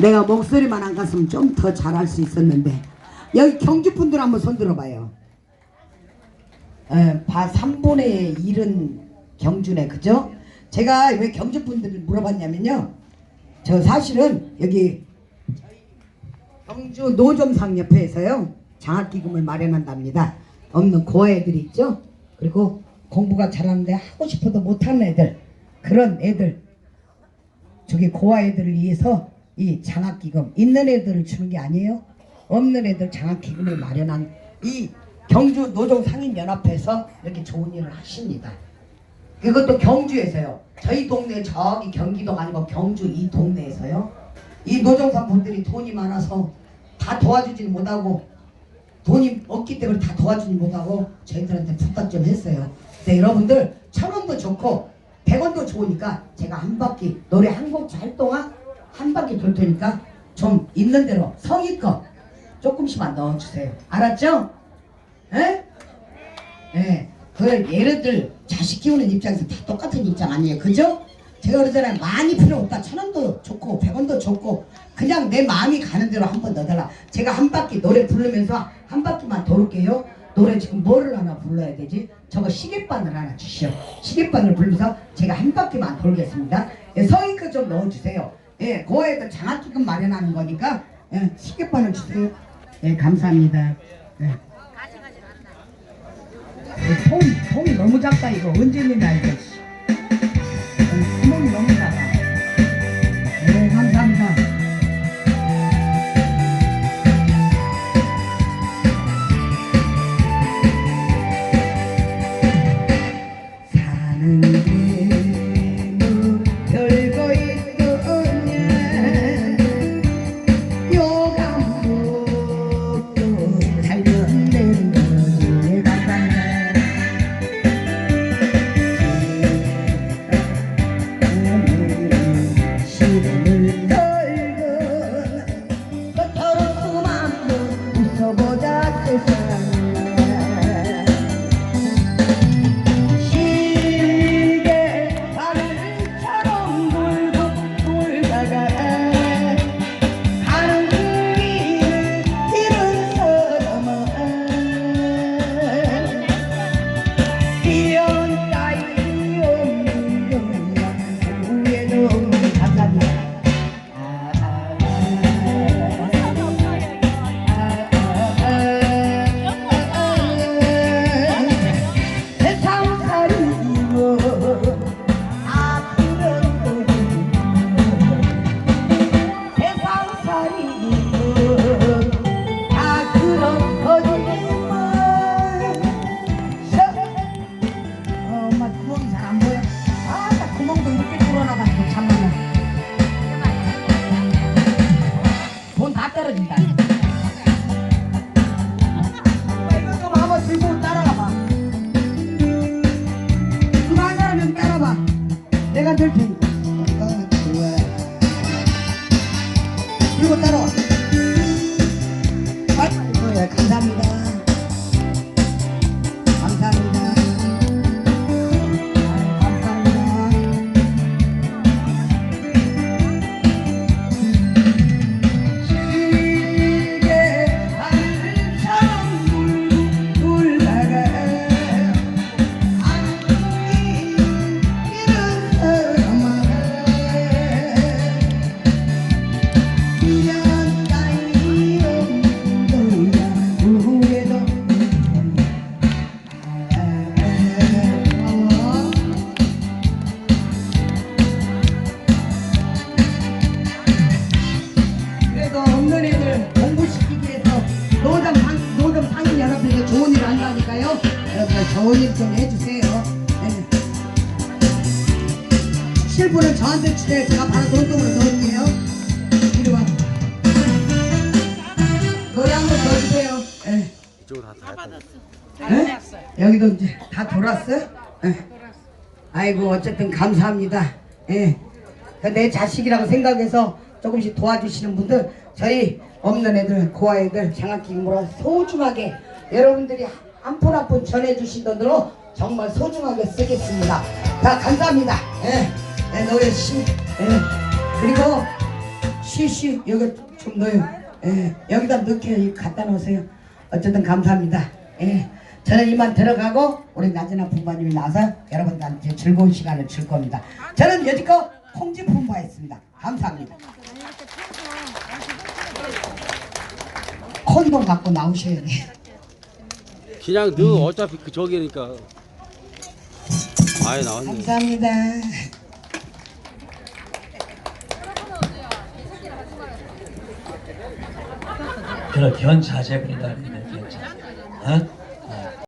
내가 목소리만 안 갔으면 좀 더 잘할 수 있었는데 여기 경주 분들 한번 손 들어봐요. 에, 바 3분의 1은 경주네 그죠? 제가 왜 경주 분들을 물어봤냐면요. 저 사실은 여기 경주 노점상 옆에서요 장학기금을 마련한답니다. 없는 고아애들 있죠? 그리고 공부가 잘하는데 하고 싶어도 못하는 애들 그런 애들 저기 고아애들을 위해서 이 장학기금 있는 애들을 주는 게 아니에요. 없는 애들 장학기금을 마련한 이 경주 노동상인연합회에서 이렇게 좋은 일을 하십니다. 이것도 경주에서요. 저희 동네 저기 경기도 아니고 경주 이 동네에서요. 이 노정산 분들이 돈이 많아서 다 도와주지 못하고 돈이 없기 때문에 다 도와주지 못하고 저희들한테 부탁 좀 했어요. 근데 여러분들 천 원도 좋고 백 원도 좋으니까 제가 한 바퀴 노래 한 곡 잘 동안 한 바퀴 돌 테니까 좀 있는 대로 성의껏 조금씩만 넣어주세요. 알았죠? 에? 예. 그 얘네들 자식 키우는 입장에서 다 똑같은 입장 아니에요. 그죠? 제가 그러잖아요. 많이 필요 없다. 천 원도 좋고 백 원도 좋고 그냥 내 마음이 가는 대로 한번 넣어달라. 제가 한 바퀴 노래 부르면서 한 바퀴만 돌게요. 노래 지금 뭐를 하나 불러야 되지? 저거 시계바늘 하나 주시오. 시계바늘 불면서 제가 한 바퀴만 돌겠습니다. 예, 성의껏 좀 넣어주세요. 예, 고아애들 장학기금 마련하는 거니까 예, 시계바늘 주세요. 예, 감사합니다. 예. 이 통, 통이 너무 작다 이거 언제 내냐 이거 웃어 들고 일좀 해주세요. 네. 실부는 저한테 주세요. 제가 바로 돈독으로 넣을게요. 이리 와. 노래 한번 더 주세요. 네. 이쪽으로 다 다. 네? 여기도 이제 다 돌았어요? 네. 아이고 어쨌든 감사합니다. 예. 내 자식이라고 생각해서 조금씩 도와주시는 분들 저희 없는 애들 고아 애들 장학기금으로 소중하게 여러분들이 한푼 한 푼 전해주신 돈으로 정말 소중하게 쓰겠습니다. 자 감사합니다. 예. 예, 노래 신 예. 그리고 시시 여기 좀 넣어요. 예, 여기다 넣게 갖다 놓으세요. 어쨌든 감사합니다. 예, 저는 이만 들어가고 우리 나진아 부모님이 나서 여러분들한테 즐거운 시간을 줄 겁니다. 저는 여지껏 홍지 품바했습니다. 감사합니다. 콘돔 갖고 나오셔야 돼. 그냥 너 어차피 그 저기니까 많이 나왔네. 감사합니다. 그런 견자재분이다. 견자. 어?